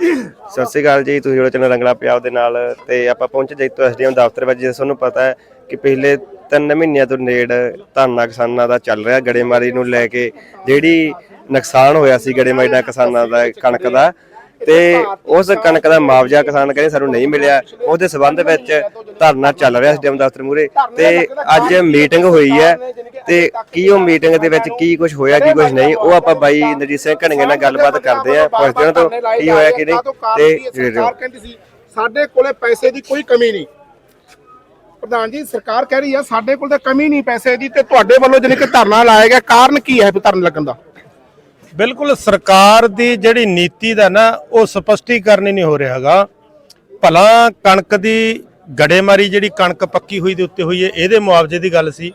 ਸਤਿ ਸ਼੍ਰੀ ਅਕਾਲ ਜੀ, ਤੁਸੀਂ ਜਿਹੜੇ ਚੈਨਲ ਰੰਗਲਾ ਪੰਜਾਬ ਦੇ ਨਾਲ ਤੇ ਆਪਾਂ ਪਹੁੰਚੇ ਜੈਤੋ ਐਸਡੀਐਮ ਦਫ਼ਤਰ ਵਿੱਚ ਜਿਸ ਤੁਹਾਨੂੰ ਪਤਾ ਹੈ ਕਿ ਪਿਛਲੇ 3 ਮਹੀਨਿਆਂ ਤੋਂ ਨੇੜ ਧਾਨਾ ਕਿਸਾਨਾਂ ਦਾ ਚੱਲ ਰਿਹਾ, ਗੜੇਮਾਰੀ ਨੂੰ ਲੈ ਕੇ ਜਿਹੜੀ ਨੁਕਸਾਨ ਹੋਇਆ ਸੀ ਗੜੇਮਾਰੀ ਦਾ ਕਿਸਾਨਾਂ ਦਾ, ਕਣਕ ਦਾ ਤੇ ਉਸ ਕਣਕ ਦਾ ਮੁਆਵਜ਼ਾ ਕਿਸਾਨ ਕਹਿੰਦੇ ਸਾਨੂੰ ਨਹੀਂ ਮਿਲਿਆ। ਉਹਦੇ ਸਬੰਧ ਵਿੱਚ ਧਰਨਾ ਚੱਲ ਰਿਹਾ ਐਸਡੀਐਮ ਦਫ਼ਤਰ ਮੂਰੇ ਤੇ ਅੱਜ ਮੀਟਿੰਗ ਹੋਈ ਹੈ ਤੇ ਕੀ ਉਹ ਮੀਟਿੰਗ ਦੇ ਵਿੱਚ ਕੀ ਕੁਝ ਹੋਇਆ ਕੀ ਕੁਝ ਨਹੀਂ ਉਹ ਆਪਾਂ ਬਾਈ ਨਜੀਤ ਸਿੰਘ ਘਣਗੇ ਨਾਲ ਗੱਲਬਾਤ ਕਰਦੇ ਆ ਪੁੱਛਦੇ ਉਹਨਾਂ ਤੋਂ ਕੀ ਹੋਇਆ ਕੀ ਨਹੀਂ ਤੇ। ਸਰਕਾਰ ਕਹਿੰਦੀ ਸੀ ਸਾਡੇ ਕੋਲੇ ਪੈਸੇ ਦੀ ਕੋਈ ਕਮੀ ਨਹੀਂ। ਪ੍ਰਧਾਨ ਜੀ ਸਰਕਾਰ ਕਹਿ ਰਹੀ ਆ ਸਾਡੇ ਕੋਲ ਤਾਂ ਕਮੀ ਨਹੀਂ ਪੈਸੇ ਦੀ ਤੇ ਤੁਹਾਡੇ ਵੱਲੋਂ ਜਿਹਨੇ ਕਿ ਧਰਨਾ ਲਾਇਆ ਗਿਆ ਕਾਰਨ ਕੀ ਹੈ ਧਰਨ ਲੱਗਣ ਦਾ? ਬਿਲਕੁਲ ਸਰਕਾਰ ਦੀ ਜਿਹੜੀ ਨੀਤੀ ਦਾ ਨਾ, ਉਹ ਸਪਸ਼ਟੀਕਰਨ ਹੀ ਨਹੀਂ ਹੋ ਰਿਹਾਗਾ ਭਲਾ ਕਣਕ ਦੀ ਗੜੇਮਾਰੀ ਜਿਹੜੀ ਕਣਕ ਪੱਕੀ ਹੋਈ ਦੇ ਉੱਤੇ ਹੋਈ ਹੈ, ਇਹਦੇ ਮੁਆਵਜ਼ੇ ਦੀ ਗੱਲ ਸੀ।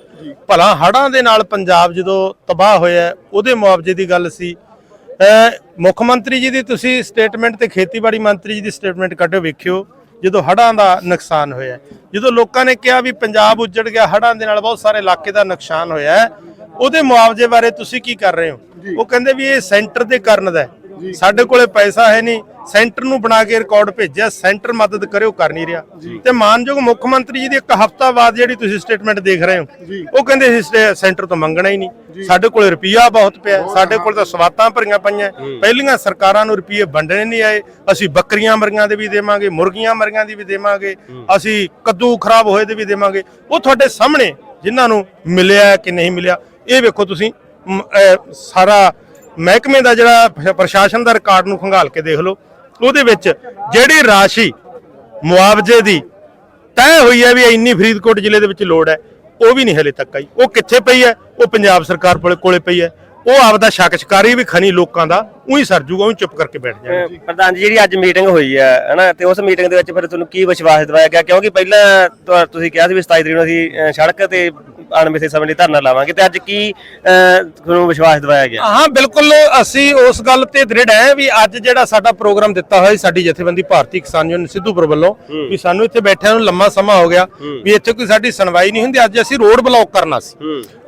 ਭਲਾ ਹੜ੍ਹਾਂ ਦੇ ਨਾਲ ਪੰਜਾਬ ਜਦੋਂ ਤਬਾਹ ਹੋਇਆ, ਉਹਦੇ ਮੁਆਵਜ਼ੇ ਦੀ ਗੱਲ ਸੀ। ਮੁੱਖ ਮੰਤਰੀ ਜੀ ਦੀ ਤੁਸੀਂ ਸਟੇਟਮੈਂਟ ਤੇ ਖੇਤੀਬਾੜੀ ਮੰਤਰੀ ਜੀ ਦੀ ਸਟੇਟਮੈਂਟ ਕੱਢੋ, ਵੇਖਿਓ ਜਦੋਂ ਹੜ੍ਹਾਂ ਦਾ ਨੁਕਸਾਨ ਹੋਇਆ। ਜਦੋਂ ਲੋਕਾਂ ਨੇ ਕਿਹਾ ਵੀ ਪੰਜਾਬ ਉੱਜੜ ਗਿਆ, ਹੜ੍ਹਾਂ ਦੇ ਨਾਲ ਬਹੁਤ ਸਾਰੇ ਇਲਾਕੇ ਦਾ ਨੁਕਸਾਨ ਹੋਇਆ। ਉਹਦੇ ਮੁਆਵਜ਼ੇ ਬਾਰੇ ਤੁਸੀਂ ਕੀ ਕਰ ਰਹੇ ਹੋ? ਉਹ ਕਹਿੰਦੇ ਵੀ ਇਹ ਸੈਂਟਰ ਦੇ ਕਰਨ ਦਾ। ਸਾਡੇ ਕੋਲੇ ਪੈਸਾ ਹੈ ਨਹੀਂ। ਸੈਂਟਰ ਨੂੰ ਬਣਾ ਕੇ ਰਿਕਾਰਡ ਭੇਜਿਆ ਸੈਂਟਰ ਮਦਦ ਕਰੇ ਉਹ ਕਰ ਨਹੀਂ ਰਿਹਾ। ਤੇ ਮਾਨਯੋਗ ਮੁੱਖ ਮੰਤਰੀ ਜੀ ਦੀ ਇੱਕ ਹਫ਼ਤਾ ਬਾਅਦ ਜਿਹੜੀ ਤੁਸੀਂ ਸਟੇਟਮੈਂਟ ਦੇਖ ਰਹੇ ਹੋ ਉਹ ਕਹਿੰਦੇ ਸੈਂਟਰ ਤੋਂ ਮੰਗਣਾ ਹੀ ਨਹੀਂ। ਸਾਡੇ ਕੋਲ ਰੁਪਈਆ ਬਹੁਤ ਪਿਆ ਸਾਡੇ ਕੋਲ ਤਾਂ ਸਵਾਤਾਂ ਭਰੀਆਂ ਪਈਆਂ ਪਹਿਲੀਆਂ ਸਰਕਾਰਾਂ ਨੂੰ ਰੁਪਈਏ ਵੰਡਣੇ ਨਹੀਂ ਆਏ। ਅਸੀਂ ਬੱਕਰੀਆਂ ਮਰੀਆਂ ਦੇ ਵੀ ਦੇਵਾਂਗੇ ਮੁਰਗੀਆਂ ਮਰੀਆਂ ਦੀ ਵੀ ਦੇਵਾਂਗੇ। ਅਸੀਂ ਕੱਦੂ ਖਰਾਬ ਹੋਏ ਦੇ ਵੀ ਦੇਵਾਂਗੇ। ਉਹ ਤੁਹਾਡੇ ਸਾਹਮਣੇ ਜਿਨ੍ਹਾਂ ਨੂੰ ਮਿਲਿਆ ਕਿ ਨਹੀਂ ਮਿਲਿਆ ਇਹ ਵੇਖੋ ਤੁਸੀਂ ਸਾਰਾ ਮਹਿਕਮੇ ਦਾ ਜਿਹੜਾ ਪ੍ਰਸ਼ਾਸਨ ਦਾ ਰਿਕਾਰਡ ਨੂੰ ਖੰਗਾਲ ਕੇ ਦੇਖ ਲਓ। ਉਹਦੇ ਵਿੱਚ ਜਿਹੜੀ ਰਾਸ਼ੀ ਮੁਆਵਜ਼ੇ ਦੀ ਤੈਅ ਹੋਈ ਹੈ ਵੀ ਇੰਨੀ ਫਰੀਦਕੋਟ ਜ਼ਿਲ੍ਹੇ ਦੇ ਵਿੱਚ ਲੋੜ ਹੈ, ਉਹ ਵੀ ਨਹੀਂ ਹਲੇ ਤੱਕ ਆਈ। ਉਹ ਕਿੱਥੇ ਪਈ ਹੈ? ਉਹ ਪੰਜਾਬ ਸਰਕਾਰ ਕੋਲੇ ਕੋਲੇ ਪਈ ਹੈ। ਉਹ ਆਪਦਾ ਸ਼ੱਕ ਸ਼ਿਕਾਰੀ ਵੀ ਖਣੀ ਲੋਕਾਂ ਦਾ ਉਹੀ ਸਰ ਜੂਗਾ, ਉਹ ਚੁੱਪ ਕਰਕੇ ਬੈਠ ਜਾਣਗੇ ਪ੍ਰਧਾਨ ਜੀ, ਜਿਹੜੀ ਅੱਜ ਮੀਟਿੰਗ ਹੋਈ ਹੈ, ਹਨਾ, ਤੇ ਉਸ ਮੀਟਿੰਗ ਦੇ ਵਿੱਚ ਫਿਰ ਤੁਹਾਨੂੰ ਕੀ ਵਿਸ਼ਵਾਸ ਦਿਵਾਇਆ ਗਿਆ? ਕਿਉਂਕਿ ਪਹਿਲਾਂ ਤੁਹਾ- ਤੁਸੀਂ ਕਿਹਾ ਸੀ ਵੀ 27 ਤਰੀਕ ਨੂੰ ਅਸੀਂ ਸੜਕ ਤੇ ਅਣਮਿੱਥੇ ਸਮੇਂ ਲਈ ਧਰਨਾ ਲਾਵਾਂਗੇ ਤੇ ਅੱਜ ਕੀ ਤੁਹਾਨੂੰ ਵਿਸ਼ਵਾਸ ਦਿਵਾਇਆ ਗਿਆ? ਹਾਂ ਬਿਲਕੁਲ ਅਸੀਂ ਉਸ ਗੱਲ ਤੇ ਦ੍ਰਿੜ ਹੈ ਵੀ ਅੱਜ ਜਿਹੜਾ ਸਾਡਾ ਪ੍ਰੋਗਰਾਮ ਦਿੱਤਾ ਹੋਇਆ ਸਾਡੀ ਜਥੇਬੰਦੀ ਭਾਰਤੀ ਕਿਸਾਨ ਯੂਨੀਅਨ ਸਿੱਧੂਪੁਰ ਵੱਲੋਂ ਵੀ ਸਾਨੂੰ ਇੱਥੇ ਬੈਠਿਆਂ ਨੂੰ ਲੰਮਾ ਸਮਾਂ ਹੋ ਗਿਆ ਵੀ ਇੱਥੇ ਕੋਈ ਸਾਡੀ ਸੁਣਵਾਈ ਨਹੀਂ ਹੁੰਦੀ ਅੱਜ ਅਸੀਂ ਰੋਡ ਬਲੌਕ ਕਰਨਾ ਸੀ।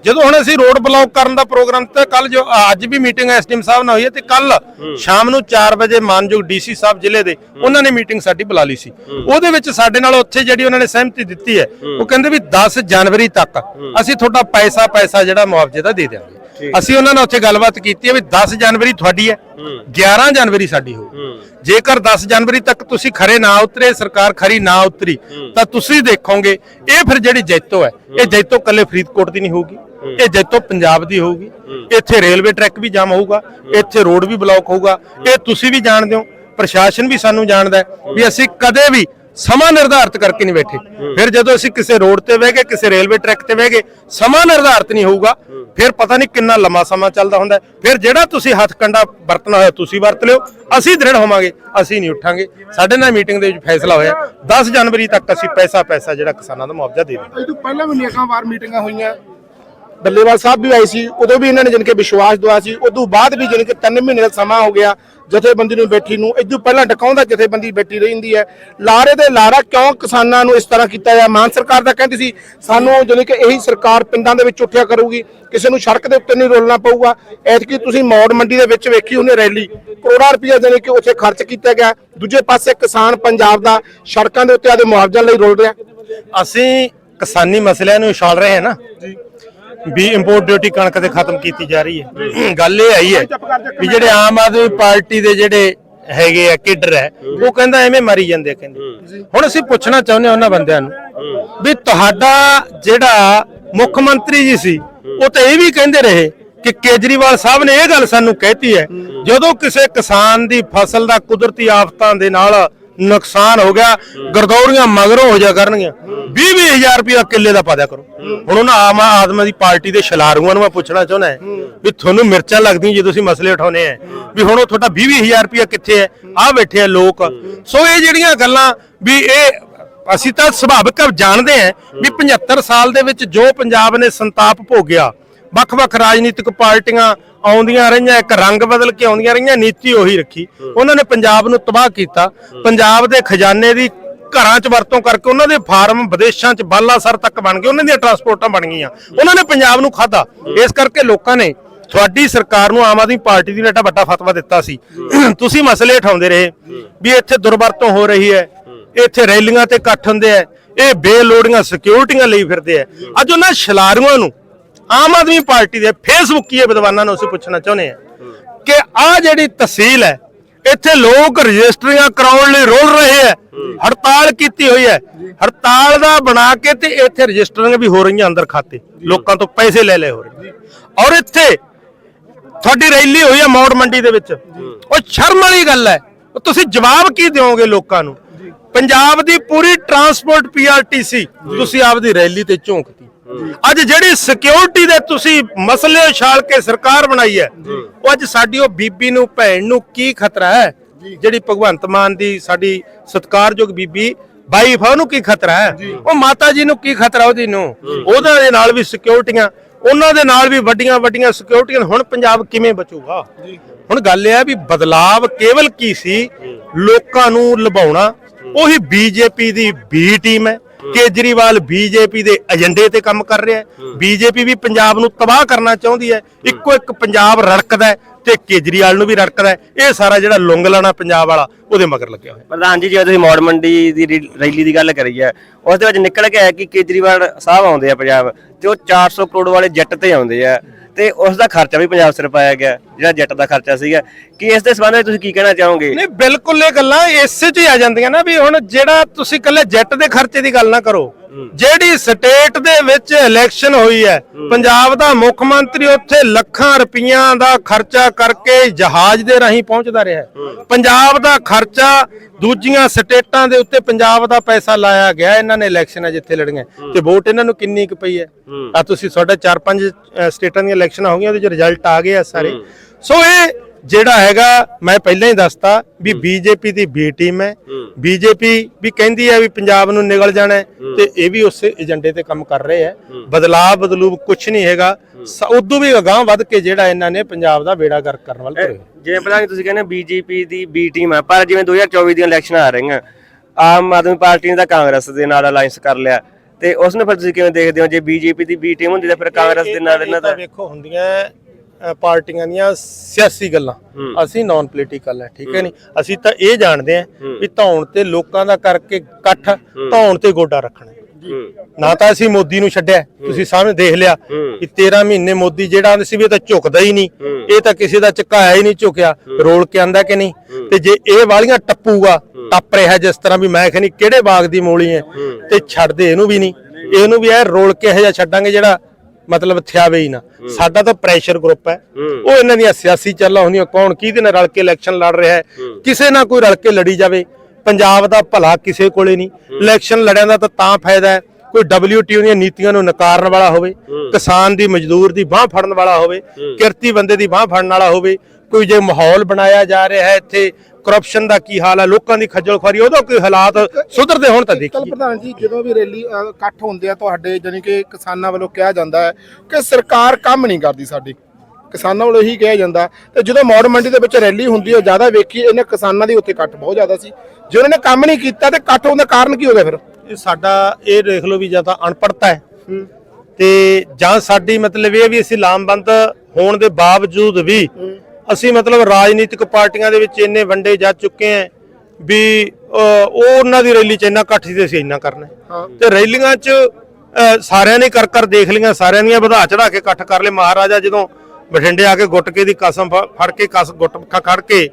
ਜਦੋਂ ਹੁਣ ਅਸੀਂ ਰੋਡ ਬਲੌਕ ਕਰਨ ਦਾ ਪ੍ਰੋਗਰਾਮ ਤੇ ਕੱਲ ਜੋ ਅੱਜ ਵੀ ਮੀਟਿੰਗ ਐਸਡੀਐਮ ਸਾਹਿਬ ਨਾਲ ਹੋਈ ਹੈ ਤੇ ਕੱਲ ਸ਼ਾਮ ਨੂੰ 4 ਵਜੇ ਮਾਨਯੋਗ ਡੀਸੀ ਸਾਹਿਬ ਜ਼ਿਲ੍ਹੇ ਦੇ ਉਹਨਾਂ ਨੇ ਮੀਟਿੰਗ ਸਾਡੀ ਬੁਲਾ ਲਈ ਸੀ। ਉਹਦੇ ਵਿੱਚ ਸਾਡੇ ਨਾਲ ਉੱਥੇ ਜਿਹੜੀ ਉਹਨਾਂ ਨੇ ਸਹਿਮਤੀ ਦਿੱਤੀ ਹੈ ਉਹ ਕਹਿੰਦੇ ਵੀ 10 ਜਨਵਰੀ ਤੱਕ ਅਸੀਂ ਤੁਹਾਡਾ ਪੈਸਾ ਪੈਸਾ ਜਿਹੜਾ ਮੁਆਵਜ਼ੇ ਦਾ ਦੇ ਦਿਆਂਗੇ। ਅਸੀਂ ਉਹਨਾਂ ਨਾਲ ਉੱਥੇ ਗੱਲਬਾਤ ਕੀਤੀ ਹੈ ਵੀ 10 ਜਨਵਰੀ ਤੁਹਾਡੀ ਹੈ 11 ਜਨਵਰੀ ਸਾਡੀ ਹੋ। ਜੇਕਰ 10 ਜਨਵਰੀ ਤੱਕ ਤੁਸੀਂ ਖਰੇ ਨਾ ਉਤਰੇ ਸਰਕਾਰ ਖਰੀ ਨਾ ਉਤਰੀ ਤਾਂ ਤੁਸੀਂ ਦੇਖੋਗੇ ਇਹ ਫਿਰ ਜਿਹੜੀ ਜੈਤੋ ਹੈ ਇਹ ਜੈਤੋ ਕੱਲੇ ਫਰੀਦਕੋਟ ਦੀ ਨਹੀਂ ਹੋਊਗੀ ਇਹ ਜੈਤੋ ਪੰਜਾਬ ਦੀ ਹੋਊਗੀ ਇੱਥੇ ਰੇਲਵੇ ਟਰੈਕ ਵੀ ਜਾਮ ਹੋਊਗਾ ਇੱਥੇ ਰੋਡ ਵੀ ਬਲੌਕ ਹੋਊਗਾ ਇਹ ਤੁਸੀਂ ਵੀ ਜਾਣਦੇ ਹੋ ਪ੍ਰਸ਼ਾਸਨ ਵੀ ਸਾਨੂੰ ਜਾਣਦਾ ਵੀ ਅਸੀਂ ਕਦੇ ਵੀ ਸਮਾਂ ਨਿਰਧਾਰਤ ਕਰਕੇ ਨਹੀਂ ਬੈਠੇ। ਫਿਰ ਜਦੋਂ ਅਸੀਂ ਕਿਸੇ ਰੋਡ ਤੇ ਬਹਿ ਗਏ, ਕਿਸੇ ਰੇਲਵੇ ਟਰੈਕ ਤੇ ਬਹਿ ਗਏ, ਸਮਾਂ ਨਿਰਧਾਰਤ ਨਹੀਂ ਹੋਊਗਾ। ਫਿਰ ਪਤਾ ਨਹੀਂ ਕਿੰਨਾ ਲੰਮਾ ਸਮਾਂ ਚੱਲਦਾ ਹੁੰਦਾ ਫਿਰ ਜਿਹੜਾ ਤੁਸੀਂ ਹੱਥ ਕੰਡਾ ਵਰਤਣਾ ਹੋਇਆ, ਤੁਸੀਂ ਵਰਤ ਲਿਓ। ਅਸੀਂ ਦ੍ਰਿੜ ਹੋਵਾਂਗੇ, ਅਸੀਂ ਨਹੀਂ ਉੱਠਾਂਗੇ। ਸਾਡੇ ਨਾਲ ਮੀਟਿੰਗ ਦੇ ਵਿੱਚ ਫੈਸਲਾ ਹੋਇਆ। 10 ਜਨਵਰੀ ਤੱਕ ਅਸੀਂ ਪੈਸਾ ਪੈਸਾ ਜਿਹੜਾ ਕਿਸਾਨਾਂ ਦਾ ਮੁਆਵਜ਼ਾ ਦੇ ਦੇਵਾਂਗੇ ਇਹ ਤੋਂ ਪਹਿਲਾਂ ਵੀ ਅਨੇਕਾਂ ਵਾਰ ਮੀਟਿੰਗਾਂ ਹੋਈਆਂ। ਡੱਲੇਵਾਲ ਸਾਹਿਬ ਵੀ ਆਏ ਸੀ ਉਦੋਂ ਵੀ ਇਹਨਾਂ ਨੇ ਜਿਨਕੇ ਵਿਸ਼ਵਾਸ ਦਵਾਇਆ ਸੀ ਉਦੋਂ ਬਾਅਦ ਵੀ ਜਿਨਕੇ 3 ਮਹੀਨੇ ਦਾ ਸਮਾਂ ਹੋ ਗਿਆ ਜਥੇਬੰਦੀ ਨੂੰ ਬੈਠੀ ਨੂੰ ਇਦੋਂ ਪਹਿਲਾਂ ਟਕਾਉਂਦਾ ਜਥੇਬੰਦੀ ਬੈਠੀ ਰਹਿੰਦੀ ਹੈ। ਲਾਰੇ ਦੇ ਲਾਰਾ ਕਿਉਂ ਕਿਸਾਨਾਂ ਨੂੰ ਇਸ ਤਰ੍ਹਾਂ ਕੀਤਾ ਜਾ ਮਾਨ ਸਰਕਾਰ ਦਾ ਕਹਿੰਦੀ ਸੀ ਸਾਨੂੰ ਜਿਵੇਂ ਕਿ ਇਹੀ ਸਰਕਾਰ ਪਿੰਡਾਂ ਦੇ ਵਿੱਚ ਉੱਠਿਆ ਕਰੂਗੀ ਕਿਸੇ ਨੂੰ ਸੜਕ ਦੇ ਉੱਤੇ ਨਹੀਂ ਰੋਲਣਾ ਪਊਗਾ। ਐਤਕੀ ਤੁਸੀਂ ਮੌੜ ਮੰਡੀ ਦੇ ਵਿੱਚ ਵੇਖੀ ਉਹਨੇ ਰੈਲੀ ਕਰੋੜਾਂ ਰੁਪਏ ਜਿਵੇਂ ਕਿ ਉੱਥੇ ਖਰਚ ਕੀਤਾ ਗਿਆ। ਦੂਜੇ ਪਾਸੇ ਕਿਸਾਨ ਪੰਜਾਬ ਦਾ ਸੜਕਾਂ ਦੇ ਉੱਤੇ ਆਦੇ ਮੁਆਵਜ਼ਾ ਲਈ ਰੋਲ ਰਿਹਾ। ਅਸੀਂ ਕਿਸਾਨੀ ਮਸਲਿਆਂ ਨੂੰ ਉਛਾਲ ਰਹੇ ਹਾਂ ਨਾ। ਵੀ ਇੰਪੋਰਟ ਡਿਊਟੀ ਕਣਕ ਤੇ ਖਤਮ ਕੀਤੀ ਜਾ ਰਹੀ ਹੈ। ਗੱਲ ਇਹ ਆਈ ਹੈ ਵੀ ਜਿਹੜੇ ਆਮ ਆਦਮੀ ਪਾਰਟੀ ਦੇ ਜਿਹੜੇ ਹੈਗੇ ਆ, ਕਿਡਰ ਹੈ, ਉਹ ਕਹਿੰਦਾ ਐਵੇਂ ਮਾਰੀ ਜਾਂਦੇ ਕਹਿੰਦੇ। ਹੁਣ ਅਸੀਂ ਪੁੱਛਣਾ ਚਾਹੁੰਦੇ ਹਾਂ ਉਹਨਾਂ ਬੰਦਿਆਂ ਨੂੰ ਵੀ ਤੁਹਾਡਾ ਜਿਹੜਾ ਮੁੱਖ ਮੰਤਰੀ ਜੀ ਸੀ, ਉਹ ਤਾਂ ਇਹ ਵੀ ਕਹਿੰਦੇ ਰਹੇ ਕਿ ਕੇਜਰੀਵਾਲ ਸਾਹਿਬ ਨੇ ਇਹ ਗੱਲ ਸਾਨੂੰ ਕਹਿਤੀ ਹੈ, ਜਦੋਂ ਕਿਸੇ ਕਿਸਾਨ ਦੀ ਫਸਲ ਦਾ ਕੁਦਰਤੀ ਆਫਤਾਂ ਦੇ ਨਾਲ ਨੁਕਸਾਨ ਹੋ ਗਿਆ, ਗਰਦੌਰੀਆਂ ਮਗਰੋਂ ਹੋ ਜਾ ਕਰਨਗੀਆਂ। 20 20000 ਰੁਪਇਆ ਕਿੱਲੇ ਦਾ ਪਾ ਦਿਆ ਕਰੋ। ਹੁਣ ਉਹਨਾਂ ਆਮ ਆਦਮੀ ਦੀ ਪਾਰਟੀ ਦੇ ਛਲਾਰੂਆਂ ਨੂੰ ਮੈਂ ਪੁੱਛਣਾ ਚਾਹੁੰਦਾ ਵੀ ਤੁਹਾਨੂੰ ਮਿਰਚਾਂ ਲੱਗਦੀਆਂ ਜੇ ਤੁਸੀਂ ਮਸਲੇ ਉਠਾਉਨੇ ਆ। ਵੀ ਹੁਣ ਉਹ ਤੁਹਾਡਾ 20 20000 ਰੁਪਇਆ ਕਿੱਥੇ ਹੈ? ਆ ਬੈਠੇ ਆ ਲੋਕ। ਸੋ ਇਹ ਜਿਹੜੀਆਂ ਗੱਲਾਂ ਵੀ ਇਹ ਅਸੀਂ ਤਾਂ ਸੁਭਾਵਿਕ ਜਾਣਦੇ ਹਾਂ ਵੀ 75 ਸਾਲ ਦੇ ਵਿੱਚ ਜੋ ਪੰਜਾਬ ਨੇ ਸੰਤਾਪ ਭੋਗਿਆ ਵੱਖ-ਵੱਖ ਰਾਜਨੀਤਿਕ ਪਾਰਟੀਆਂ ਆਉਂਦੀਆਂ ਰਹੀਆਂ ਇੱਕ ਰੰਗ ਬਦਲ ਕੇ ਆਉਂਦੀਆਂ ਰਹੀਆਂ ਨੀਤੀ ਉਹੀ ਰੱਖੀ। ਉਹਨਾਂ ਨੇ ਪੰਜਾਬ ਨੂੰ ਤਬਾਹ ਕੀਤਾ। ਪੰਜਾਬ ਦੇ ਖਜ਼ਾਨੇ ਦੀ ਘਰਾਂ 'ਚ ਵਰਤੋਂ ਕਰਕੇ ਉਹਨਾਂ ਦੇ ਫਾਰਮ ਵਿਦੇਸ਼ਾਂ 'ਚ ਬਾਲਾਸਰ ਤੱਕ ਬਣ ਗਏ ਉਹਨਾਂ ਦੀਆਂ ਟਰਾਂਸਪੋਰਟਾਂ ਬਣ ਗਈਆਂ। ਉਹਨਾਂ ਨੇ ਪੰਜਾਬ ਨੂੰ ਖਾਦਾ ਇਸ ਕਰਕੇ ਲੋਕਾਂ ਨੇ ਤੁਹਾਡੀ ਸਰਕਾਰ ਨੂੰ ਆਮ ਆਦਮੀ ਪਾਰਟੀ ਦੀ ਨੇ ਏਡਾ ਵੱਡਾ ਫਤਵਾ ਦਿੱਤਾ ਸੀ। ਤੁਸੀਂ ਮਸਲੇ ਉਠਾਉਂਦੇ ਰਹੇ ਵੀ ਇੱਥੇ ਦੁਰਵਰਤੋਂ ਹੋ ਰਹੀ ਹੈ ਇੱਥੇ ਰੈਲੀਆਂ ਤੇ ਇਕੱਠ ਹੁੰਦੇ ਆ ਇਹ ਬੇਲੋੜੀਆਂ ਸਿਕਿਉਰਿਟੀਆਂ ਲਈ ਫਿਰਦੇ ਆ ਅੱਜ ਉਹਨਾਂ ਛਲਾਰੂਆਂ ਨੂੰ ਆਮ ਆਦਮੀ ਪਾਰਟੀ ਦੇ ਫੇਸਬੁੱਕੀ ਵਿਦਵਾਨਾਂ ਨੂੰ ਅਸੀਂ ਪੁੱਛਣਾ ਚਾਹੁੰਦੇ ਆ ਕਿ ਆ ਜਿਹੜੀ ਤਹਿਸੀਲ ਹੈ ਇੱਥੇ ਲੋਕ ਰਜਿਸਟਰੀਆਂ ਕਰਾਉਣ ਲਈ ਰੋਲ ਰਹੇ ਹੈ ਹੜਤਾਲ ਕੀਤੀ ਹੋਈ ਹੈ। ਹੜਤਾਲ ਦਾ ਬਣਾ ਕੇ ਤੇ ਇੱਥੇ ਰਜਿਸਟਰੀਆਂ ਵੀ ਹੋ ਰਹੀਆਂ ਅੰਦਰ ਖਾਤੇ ਲੋਕਾਂ ਤੋਂ ਪੈਸੇ ਲੈ ਲੈ ਹੋ ਰਹੇ ਔਰ ਇੱਥੇ ਤੁਹਾਡੀ ਰੈਲੀ ਹੋਈ ਹੈ ਮੌੜ ਮੰਡੀ ਦੇ ਵਿੱਚ। ਉਹ ਸ਼ਰਮ ਵਾਲੀ ਗੱਲ ਹੈ। ਤੁਸੀਂ ਜਵਾਬ ਕੀ ਦਿਓਗੇ ਲੋਕਾਂ ਨੂੰ? ਪੰਜਾਬ ਦੀ ਪੂਰੀ ਟਰਾਂਸਪੋਰਟ ਪੀਆਰਟੀਸੀ ਤੁਸੀਂ ਆਪਦੀ ਰੈਲੀ ਤੇ ਝੋਂਕਤੀ। ਅੱਜ ਜਿਹੜੀ ਸਿਕਿਉਰਿਟੀ ਦੇ ਤੁਸੀਂ ਮਸਲੇ ਉਛਾਲ ਕੇ ਸਰਕਾਰ ਬਣਾਈ ਹੈ ਉਹ ਅੱਜ ਸਾਡੀ ਉਹ ਬੀਬੀ ਨੂੰ ਭੈਣ ਨੂੰ ਕੀ ਖਤਰਾ ਹੈ? ਜਿਹੜੀ ਭਗਵੰਤ ਮਾਨ ਦੀ ਸਾਡੀ ਸਤਿਕਾਰਯੋਗ ਬੀਬੀ ਵਾਈਫ ਆ ਉਹਨੂੰ ਕੀ ਖਤਰਾ ਹੈ? ਉਹ ਮਾਤਾ ਜੀ ਨੂੰ ਕੀ ਖਤਰਾ ਉਹਦੀ ਨੂੰ? ਉਹਦੇ ਦੇ ਨਾਲ ਵੀ ਸਿਕਿਉਰਿਟੀਆਂ ਉਹਨਾਂ ਦੇ ਨਾਲ ਵੀ ਵੱਡੀਆਂ ਵੱਡੀਆਂ ਸਿਕਿਉਰਿਟੀਆਂ ਹੁਣ ਪੰਜਾਬ ਕਿਵੇਂ ਬਚੂਗਾ? ਹੁਣ ਗੱਲ ਇਹ ਹੈ ਵੀ ਬਦਲਾਵ ਕੇਵਲ ਕੀ ਸੀ? ਲੋਕਾਂ ਨੂੰ ਲੁਭਾਉਣਾ। ਉਹੀ ਬੀਜੇਪੀ ਦੀ ਬੀ ਟੀਮ ਹੈ। ਕੇਜਰੀਵਾਲ ਬੀਜੇਪੀ ਦੇ ਏਜੰਡੇ ਤੇ ਕੰਮ ਕਰ ਰਿਹਾ ਹੈ। ਬੀਜੇਪੀ ਵੀ ਪੰਜਾਬ ਨੂੰ ਤਬਾਹ ਕਰਨਾ ਚਾਹੁੰਦੀ ਹੈ। ਇੱਕੋ ਇੱਕ ਪੰਜਾਬ ਰੜਕਦਾ ਤੇ ਕੇਜਰੀਵਾਲ ਨੂੰ ਵੀ ਰੜਕਦਾ ਇਹ ਸਾਰਾ ਜਿਹੜਾ ਲੁੰਗ ਲਾਣਾ ਪੰਜਾਬ ਵਾਲਾ ਉਹਦੇ ਮਗਰ ਲੱਗਿਆ ਹੋਇਆ। ਪ੍ਰਧਾਨ ਜੀ ਜੇ ਤੁਸੀਂ ਮੌੜ ਮੰਡੀ ਦੀ ਰੈਲੀ ਦੀ ਗੱਲ ਕਰੀ ਹੈ ਉਸ ਦੇ ਵਿੱਚ ਨਿਕਲ ਕੇ ਆਇਆ ਕਿ ਕੇਜਰੀਵਾਲ ਸਾਹਿਬ ਆਉਂਦੇ ਆ ਪੰਜਾਬ ਤੇ ਉਹ 400 ਕਰੋੜ ਵਾਲੇ ਜੱਟ ਤੇ ਆਉਂਦੇ ਆ ਤੇ ਉਸ ਦਾ ਖਰਚਾ ਵੀ ਪੰਜਾਬ ਸਿਰ ਪਾਇਆ ਗਿਆ। ਜਿਹੜਾ ਜੱਟ ਦਾ ਖਰਚਾ ਸੀਗਾ ਕਿ ਇਸ ਦੇ ਸੰਬੰਧ ਵਿੱਚ ਤੁਸੀਂ ਕੀ ਕਹਿਣਾ ਚਾਹੋਗੇ? ਨਹੀਂ ਬਿਲਕੁਲ ਇਹ ਗੱਲਾਂ ਇਸੇ 'ਚ ਹੀ ਆ ਜਾਂਦੀਆਂ ਨਾ ਵੀ ਹੁਣ ਜਿਹੜਾ ਤੁਸੀਂ ਕੱਲੇ ਜੱਟ ਦੇ ਖਰਚੇ ਦੀ ਗੱਲ ਨਾ ਕਰੋ। ਜਿਹੜੀ ਸਟੇਟ ਦੇ ਵਿੱਚ ਇਲੈਕਸ਼ਨ ਹੋਈ ਹੈ ਪੰਜਾਬ ਦਾ ਮੁੱਖ ਮੰਤਰੀ ਉੱਥੇ ਲੱਖਾਂ ਰੁਪਈਆਂ ਦਾ ਖਰਚਾ ਕਰਕੇ ਜਹਾਜ਼ ਦੇ ਰਾਹੀਂ ਪਹੁੰਚਦਾ ਰਿਹਾ। ਪੰਜਾਬ ਦਾ ਖਰਚਾ ਦੂਜੀਆਂ ਸਟੇਟਾਂ ਦੇ ਉੱਤੇ ਪੰਜਾਬ ਦਾ ਪੈਸਾ ਲਾਇਆ ਗਿਆ ਇਹਨਾਂ ਨੇ ਇਲੈਕਸ਼ਨਾਂ ਜਿੱਥੇ ਲੜੀਆਂ। ਤੇ ਵੋਟ ਇਹਨਾਂ ਨੂੰ ਕਿੰਨੀ ਕੁ ਪਈ ਹੈ? ਆ ਤੁਸੀਂ ਤੁਹਾਡਾ 4-5 ਸਟੇਟਾਂ ਦੀਆਂ ਇਲੈਕਸ਼ਨਾਂ ਹੋ ਗਈਆਂ ਉਹਦੇ ਚ ਰਿਜ਼ਲਟ ਆ ਗਏ ਆ ਸਾਰੇ। ਸੋ ਇਹ ਜਿਹੜਾ ਹੈਗਾ ਮੈਂ ਪਹਿਲਾਂ ਹੀ ਦੱਸਤਾ ਵੀ ਬੀਜੇਪੀ ਦੀ ਬੀ ਟੀਮ ਹੈ। ਬੀਜੇਪੀ ਵੀ ਕਹਿੰਦੀ ਹੈ ਵੀ ਪੰਜਾਬ ਨੂੰ ਨਿਗਲ ਜਾਣਾ ਤੇ ਇਹ ਵੀ ਉਸੇ ਏਜੰਡੇ ਤੇ ਕੰਮ ਕਰ ਰਹੇ ਹੈ। ਬਦਲਾਅ ਬਦਲੂਬ ਕੁਝ ਨਹੀਂ ਹੈਗਾ। ਉਦੋਂ ਵੀ ਅਗਾਂਹ ਵੱਧ ਕੇ ਜਿਹੜਾ ਇਹਨਾਂ ਨੇ ਪੰਜਾਬ ਦਾ ਬੇੜਾ ਗਰਕ ਕਰਨ ਵੱਲ ਤੁਰੇ ਜਿਵੇਂ ਜੀ ਤੁਸੀਂ ਕਹਿੰਦੇ ਬੀਜੇਪੀ ਦੀ ਬੀ ਟੀਮ ਹੈ ਪਰ ਜਿਵੇਂ 2024 ਦੀਆਂ ਇਲੈਕਸ਼ਨਾਂ ਆ ਰਹੀਆਂ ਆਮ ਆਦਮੀ ਪਾਰਟੀ ਨੇ ਤਾਂ ਕਾਂਗਰਸ ਦੇ ਨਾਲ ਅਲਾਈਅੰਸ ਕਰ ਲਿਆ। ਤੇ ਉਸ ਨੂੰ ਫਿਰ ਤੁਸੀਂ ਕਿਵੇਂ ਦੇਖਦੇ ਹੋ? ਜੇ ਬੀਜੇਪੀ ਦੀ ਬੀ ਟੀਮ ਹੁੰਦੀ ਤਾਂ ਫਿਰ ਕਾਂਗਰਸ ਦੇ ਨਾਲ ਇਹਨਾਂ ਦਾ ਵੇਖੋ ਹੁੰਦੀਆਂ ਅ, ਪਾਰਟੀਆਂ ਦੀਆਂ ਸਿਆਸੀ ਗੱਲਾਂ। ਅਸੀਂ ਨਾਨ ਪੋਲੀਟੀਕਲ ਹੈ ਠੀਕ ਹੈ ਨਹੀਂ? ਅਸੀਂ ਤਾਂ ਇਹ ਜਾਣਦੇ ਆ ਵੀ ਧੌਣ ਤੇ ਲੋਕਾਂ ਦਾ ਕਰਕੇ ਇਕੱਠ ਧੌਣ ਤੇ ਗੋਡਾ ਰੱਖਣਾ। ਹੈ। ਨਾ ਤਾਂ ਅਸੀਂ ਮੋਦੀ ਨੂੰ ਛੱਡਿਆ ਤੁਸੀਂ ਸਾਹਮਣੇ ਦੇਖ ਲਿਆ ਕਿ 13 ਮਹੀਨੇ ਮੋਦੀ ਜਿਹੜਾ ਆਂਦੇ ਸੀ ਵੀ ਇਹ ਤਾਂ ਝੁਕਦਾ ਹੀ ਨਹੀਂ। ਇਹ ਤਾਂ ਕਿਸੇ ਦਾ ਝੁਕਾਇਆ ਹੀ ਨਹੀਂ ਝੁਕਿਆ ਰੋਲ ਕੇ ਆਂਦਾ ਕਿ ਨਹੀਂ? ਤੇ ਜੇ ਇਹ ਵਾਲੀਆਂ ਟੱਪੂਗਾ ਟੱਪ ਰਿਹਾ ਜਿਸ ਤਰ੍ਹਾਂ ਵੀ ਮੈਂ ਕਹਿੰਨੀ ਕਿਹੜੇ ਬਾਗ ਦੀ ਮੂਲੀ ਹੈ? ਤੇ ਛੱਡਦੇ ਇਹਨੂੰ ਵੀ ਨਹੀਂ। ਇਹਨੂੰ ਵੀ ਇਹ ਰੋਲ ਕੇ ਇਹੋ ਜਿਹਾ ਛੱਡਾਂਗੇ ਜਿਹੜਾ ਮਤਲਬ ਥਿਆਵੇ ਹੀ ਨਾ। ਸਾਡਾ ਤਾਂ ਪ੍ਰੈਸ਼ਰ ਗਰੁੱਪ ਹੈ। ਉਹ ਇਹਨਾਂ ਦੀਆਂ ਸਿਆਸੀ ਚੱਲਾਂ ਹੁੰਦੀਆਂ ਕੌਣ ਕਿਹਦੇ ਨਾਲ ਰਲ ਕੇ ਇਲੈਕਸ਼ਨ ਲੜ ਰਿਹਾ ਹੈ। ਕਿਸੇ ਨਾਲ ਕੋਈ ਰਲ ਕੇ ਲੜੀ ਜਾਵੇ ਪੰਜਾਬ ਦਾ ਭਲਾ ਕਿਸੇ ਕੋਲੇ ਨਹੀਂ। ਇਲੈਕਸ਼ਨ ਲੜਿਆਂ ਦਾ ਤਾਂ ਤਾਂ ਫਾਇਦਾ ਹੈ। ਕੋਈ WTO ਦੀਆਂ ਨੀਤੀਆਂ ਨੂੰ ਨਕਾਰਨ ਵਾਲਾ ਹੋਵੇ ਕਿਸਾਨ ਦੀ ਮਜ਼ਦੂਰ ਦੀ ਬਾਹ ਫੜਨ ਵਾਲਾ ਹੋਵੇ ਕਿਰਤੀ ਬੰਦੇ ਦੀ ਬਾਹ ਫੜਨ ਵਾਲਾ ਹੋਵੇ ਕੋਈ ਜੇ ਮਾਹੌਲ ਬਣਾਇਆ ਜਾ ਰਿਹਾ ਹੈ ਇੱਥੇ ਕਰਪਸ਼ਨ ਦਾ ਕੀ ਹਾਲ ਹੈ ਲੋਕਾਂ ਦੀ ਖੱਜਲ ਖੁਆਰੀ ਉਹਦਾ ਕੋਈ ਹਾਲਾਤ ਸੁਧਰਦੇ ਹੋਣ ਤਾਂ ਕੱਲ ਦੇਖੀਏ। ਪ੍ਰਧਾਨ ਜੀ ਜਦੋਂ ਵੀ ਰੈਲੀ ਅ, ਇਕੱਠ ਹੁੰਦੇ ਆ ਤੁਹਾਡੇ ਜਾਨੀ ਕਿ ਕਿਸਾਨਾਂ ਵੱਲੋਂ ਕਿਹਾ ਜਾਂਦਾ ਹੈ ਕਿ ਸਰਕਾਰ ਕੰਮ ਨਹੀਂ ਕਰਦੀ ਸਾਡੀ। ਕਿਸਾਨਾਂ ਵੱਲੋਂ ਇਹੀ ਕਿਹਾ ਜਾਂਦਾ। ਤੇ ਜਦੋਂ ਮੌੜ ਮੰਡੀ ਦੇ ਵਿੱਚ ਰੈਲੀ ਹੁੰਦੀ ਹੈ ਜ਼ਿਆਦਾ ਵੇਖੀ ਇਹਨਾਂ ਕਿਸਾਨਾਂ ਦੀ ਉੱਥੇ ਇਕੱਠ ਬਹੁਤ ਜ਼ਿਆਦਾ ਸੀ। ਜੇ ਉਹਨਾਂ ਨੇ ਕੰਮ ਨਹੀਂ ਕੀਤਾ ਤੇ ਇਕੱਠ ਹੋਣ ਦਾ ਕਾਰਨ ਕੀ ਹੋ ਗਿਆ ਫਿਰ? ਇਹ ਸਾਡਾ ਇਹ ਦੇਖ ਲਓ ਵੀ ਜਾਂ ਤਾਂ ਅਨਪੜਤਾ ਹੈ। ਤੇ ਜਾਂ ਸਾਡੀ ਮਤਲਬ ਇਹ ਵੀ ਅਸੀਂ ਲਾਮਬੰਦ ਹੋਣ ਦੇ ਬਾਵਜੂਦ ਵੀ ਅਸੀਂ ਮਤਲਬ ਰਾਜਨੀਤਿਕ ਪਾਰਟੀਆਂ ਦੇ ਵਿੱਚ ਇੰਨੇ ਵੰਡੇ ਜਾ ਚੁੱਕੇ ਹਾਂ ਵੀ ਉਹ ਉਹਨਾਂ ਦੀ ਰੈਲੀ ਚ ਇੰਨਾ ਇਕੱਠ ਸੀ ਅਸੀਂ ਇੰਨਾ ਕਰਨਾ। ਤੇ ਰੈਲੀਆਂ ਚ ਸਾਰਿਆਂ ਨੇ ਕਰ ਕਰ ਦੇਖ ਲਈਆਂ ਸਾਰਿਆਂ ਦੀਆਂ ਵਧਾ ਚੜਾ ਕੇ ਇਕੱਠ ਕਰ ਲਏ ਮਹਾਰਾਜਾ ਜਦੋਂ ਬਠਿੰਡੇ ਆ ਕੇ ਗੁੱਟ ਕੇ ਦੀ ਕਸਮ ਫੜ ਕੇ ਕਸ ਗੁੱਟ ਖੜ ਕੇ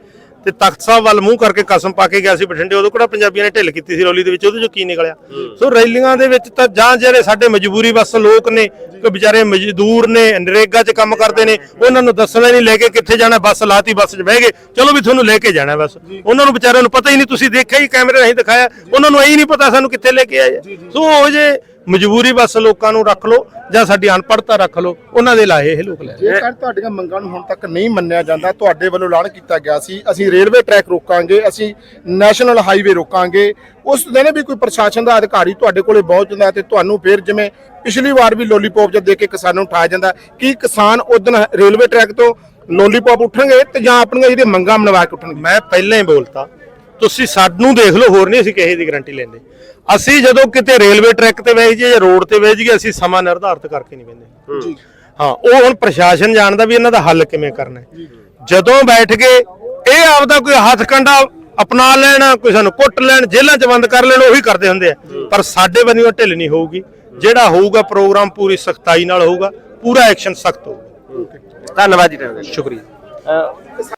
ਤੇ ਤਖਤ ਸਾਹਿਬ ਵੱਲ ਮੂੰਹ ਕਰਕੇ ਕਸਮ ਪਾ ਕੇ ਗਿਆ ਸੀ ਬਠਿੰਡੇ ਉਦੋਂ ਕਿਹੜਾ ਪੰਜਾਬੀਆਂ ਨੇ ਢਿੱਲ ਕੀਤੀ ਸੀ ਰੌਲੀ ਦੇ ਵਿੱਚ? ਉਹਦੇ ਚੋਂ ਕੀ ਨਿਕਲਿਆ? ਸੋ ਰੈਲੀਆਂ ਦੇ ਵਿੱਚ ਤਾਂ ਜਾਂ ਜਿਹੜੇ ਸਾਡੇ ਮਜਬੂਰੀ ਬਸ ਲੋਕ ਨੇ ਕਿ ਵਿਚਾਰੇ ਮਜ਼ਦੂਰ ਨੇ ਨਰੇਗਾ 'ਚ ਕੰਮ ਕਰਦੇ ਨੇ ਉਹਨਾਂ ਨੂੰ ਦੱਸਣਾ ਨਹੀਂ ਲੈ ਕੇ ਕਿੱਥੇ ਜਾਣਾ ਬੱਸ ਲਾਤੀ ਬੱਸ 'ਚ ਬਹਿ ਗਏ। ਚਲੋ ਵੀ ਤੁਹਾਨੂੰ ਲੈ ਕੇ ਜਾਣਾ ਬਸ। ਉਹਨਾਂ ਨੂੰ ਵਿਚਾਰਿਆਂ ਨੂੰ ਪਤਾ ਹੀ ਨਹੀਂ ਤੁਸੀਂ ਦੇਖਿਆ ਹੀ ਕੈਮਰੇ ਰਾਹੀਂ ਦਿਖਾਇਆ। ਉਹਨਾਂ ਨੂੰ ਇਹ ਨਹੀਂ ਪਤਾ ਸਾਨੂੰ ਕਿੱਥੇ ਲੈ ਕੇ ਆਏ। ਸੋ ਉਹ ਜੇ ਮਜਬੂਰੀ ਬਸ ਲੋਕਾਂ ਨੂੰ ਰੱਖ ਲਓ ਜਾਂ ਸਾਡੀ ਅਨਪੜ੍ਹਤਾ ਰੱਖ ਲਓ ਉਹਨਾਂ ਦੇ ਲਾਏ ਇਹ ਲੋਕ ਲੈ ਜੇਕਰ ਤੁਹਾਡੀਆਂ ਮੰਗਾਂ ਨੂੰ ਹੁਣ ਤੱਕ ਨਹੀਂ ਮੰਨਿਆ ਜਾਂਦਾ ਤੁਹਾਡੇ ਵੱਲੋਂ ਐਲਾਨ ਕੀਤਾ ਗਿਆ ਸੀ ਅਸੀਂ ਰੇਲਵੇ ਟਰੈਕ ਰੋਕਾਂਗੇ ਅਸੀਂ ਨੈਸ਼ਨਲ ਹਾਈਵੇ ਰੋਕਾਂਗੇ ਉਸ ਦਿਨ ਵੀ ਕੋਈ ਪ੍ਰਸ਼ਾਸਨ ਦਾ ਅਧਿਕਾਰੀ ਤੁਹਾਡੇ ਕੋਲੇ ਪਹੁੰਚ ਜਾਂਦਾ ਹੈ ਤੇ ਤੁਹਾਨੂੰ ਫਿਰ ਜਿਵੇਂ ਪਿਛਲੀ ਵਾਰ ਵੀ ਲੋਲੀਪੌਪ ਜਦ ਦੇ ਕੇ ਕਿਸਾਨਾਂ ਨੂੰ ਉਠਾਇਆ ਜਾਂਦਾ ਕੀ ਕਿਸਾਨ ਉਦੋਂ ਰੇਲਵੇ ਟਰੈਕ ਤੋਂ ਲੋਲੀਪੌਪ ਉੱਠਣਗੇ ਤੇ ਜਾਂ ਆਪਣੀਆਂ ਜਿਹੜੀਆਂ ਮੰਗਾਂ ਮਨਵਾ ਕੇ ਉੱਠਣਗੇ? ਮੈਂ ਪਹਿਲਾਂ ਹੀ ਬੋਲਤਾ ਤੁਸੀਂ ਸਾਨੂੰ ਦੇਖ ਲਓ ਹੋਰ ਨਹੀਂ ਅਸੀਂ ਕਿਸੇ ਦੀ ਗਾਰੰਟੀ ਲੈਂਦੇ। ਅਸੀਂ ਜਦੋਂ ਕਿਤੇ ਰੇਲਵੇ ਟਰੈਕ ਤੇ ਵੇਖ ਜਾਈਏ ਜਾਂ ਰੋਡ ਤੇ ਵੇਖ ਜਾਈਏ ਅਸੀਂ ਸਮਾਂ ਨਿਰਧਾਰਿਤ ਕਰਕੇ ਨਹੀਂ ਬੈਂਦੇ ਜੀ। ਹਾਂ ਉਹ ਹੁਣ ਪ੍ਰਸ਼ਾਸਨ ਜਾਣਦਾ ਵੀ ਇਹਨਾਂ ਦਾ ਹੱਲ ਕਿਵੇਂ ਕਰਨਾ ਹੈ। ਜਦੋਂ ਬੈਠ ਕੇ ਇਹ ਆਪਦਾ ਕੋਈ ਹੱਥ ਕੰਡਾ ਅਪਣਾ ਲੈਣ ਕੋਈ ਸਾਨੂੰ ਕੁੱਟ ਲੈਣ ਜੇਲ੍ਹਾਂ 'ਚ ਬੰਦ ਕਰ ਲੈਣ ਉਹੀ ਕਰਦੇ ਹੁੰਦੇ ਆ। ਪਰ ਸਾਡੇ ਬੰਨਿਓ ਢਿੱਲ ਨਹੀਂ ਹੋਊਗੀ। ਜਿਹੜਾ ਹੋਊਗਾ ਪ੍ਰੋਗਰਾਮ ਪੂਰੀ ਸਖਤਾਈ ਨਾਲ ਹੋਊਗਾ ਪੂਰਾ ਐਕਸ਼ਨ ਸਖਤ ਹੋਊਗਾ। ਧੰਨਵਾਦ ਜੀ ਤੁਹਾਡਾ ਸ਼ੁਕਰੀਆ।